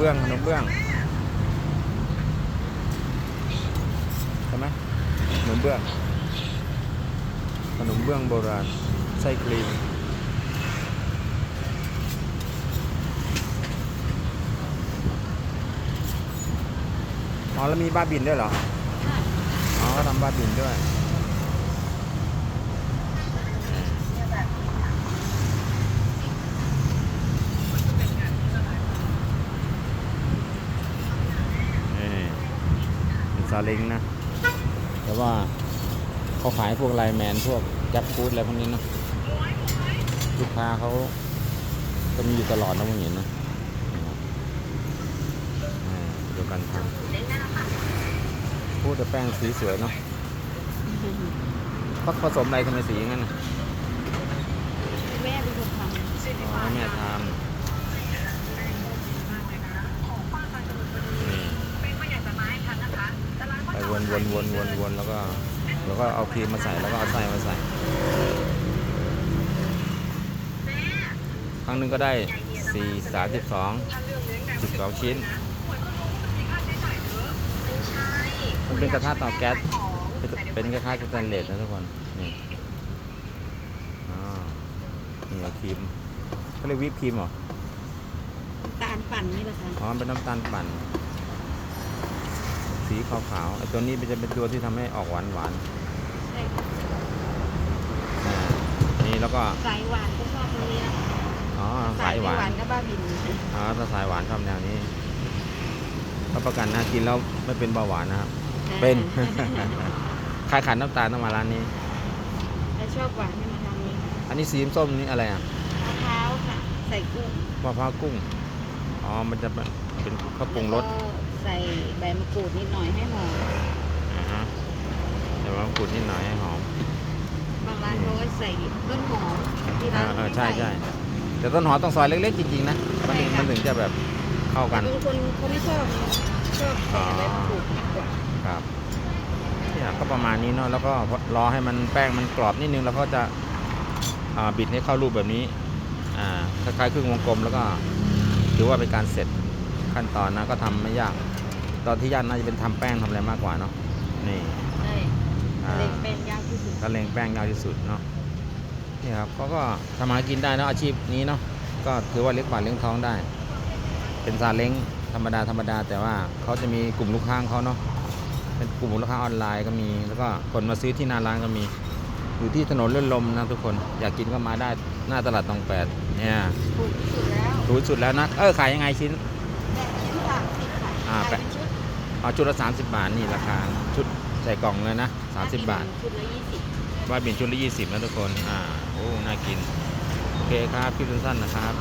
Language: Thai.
เบื้องขนมเบื้องใช่ไหมขนมเบื้องขนมเบื้องโบราณไส้ครีมอ๋อแล้วมีบ้าบินด้วยเหรอ อ๋อก็ทำบ้าบินด้วย นี่เป็น ซาเล้งนะ แต่ว่าเขาขายพวกไลน์แมนพวกแจ็คฟูดอะไรพวกนี้เนอะลูกค้าเขาจะมีอยู่ตลอดนะมึงเห็นนะอ่าเดียวกันทำพูดแต่แป้งสีสวยเนาะเขาผสมอะไรทำไมสีอย่างนั้นน่ะแม่เป็นคนทอ๋อแม่ทำนี่ไป วนวนวนวนวนแล้วก็แล้วก็เอาครีมมาใส่แล้วก็เอาไส้มาใส่ ครั้งหนึงก็ได้สี่สามสิบสองสิบสองชิ้น มันเป็นกระทะเตาแก๊สเป็นเป็นคล้ายๆสแตนเลสนะทุกคน นี่อ่านี่เอาครีมเขาเรียกวิปครีมเหรอำตาลปั่นนี่แหละค่ะ อ๋อมันเป็นน้ำตาลปั่น สีขาวๆไอ้ตัวนี้มันจะเป็นตัวที่ทำให้ออกหวานหวานใช่ค่ะๆอ่านี่แล้วก็สายหวานก็ชอบตรงนี้นะอ๋อสายหวานหวานก็บ้าบินอ๋อถ้าสายหวานชอบแนวนี้รับประกันนะกินแล้วไม่เป็นเบาหวานนะครับ เป็นใครขาดน้ำตาลต้องมาร้านนี้ถ้าชอบหวานให้มาทางนี้ค่ะอันนี้สีส้มนี่อะไรอะมะพร้าวค่ะใส่กุ้งมะพร้าวกุ้งอ๋อมันจะ เป็นเป็นข้าวปรุงรสแล้วก็ใส่ใบมะกรูดนิดหน่อยให้หอมอ่าฮะเดี๋ยวมะกรูดนิดหน่อยให้หอมบางร้านเขาก็ใส่ต้นหอมที่ร้าอ่านเออใช่ใช่แต่ต้นหอมต้องซอยเล็กๆจริงๆนะมันถึงมันถึงจะแบบเข้ากันบางคนเขาไม่ชอบชอบใส่ใบมะกรูดมากกว่าครับเนี่ยก็ประมาณนี้เนาะแล้วก็รอให้มันแป้งมันกรอบนิดนึงแล้วก็จะอ่าบิดให้เข้ารูปแบบนี้อ่าคล้ายๆครึ่งวงกลมแล้วก็ถือว่าเป็นการเสร็จ ขั้นตอนนะก็ทำไม่ยาก ตอนที่ยากน่าจะเป็นทำแป้งทำอะไรมากกว่าเนาะนี่ใช่อ่าเล็กเป็นยากที่สุดก็เลงแป้งยาวที่สุดเนาะนี่ครับเขาก็ทำมาหากินได้เนาะอาชีพนี้เนาะก็ถือว่าเลี้ยงปากเลี้ยงท้องได้ เป็นซาเล้งธรรมดาธรรมดา แต่ว่าเขาจะมีกลุ่มลูกค้าของเขาเนาะเป็นกลุ่มลูกค้าออนไลน์ก็มี แล้วก็คนมาซื้อที่หน้าร้านก็มี อยู่ที่ถนนเลื่อนลมนะทุกคนอยากกินก็มาได้หน้าตลาดตองแปดเนี่ยถูกที่สุดแล้วถูกที่สุดแล้วนะเออขายยังไงชิ้นแต่ ชิ้นสามสิบค่ะอ่าขายเป็นชุดเอาชุดละ 30 บาทนี่ราคาชุดใส่กล่องเลยนะ 30 บาทชุดละยี่สิบ ว่าบินชุดละ 20นะทุกคน อ่า โอ้ น่ากิน โอเคครับคลิปสั้นๆนะครับ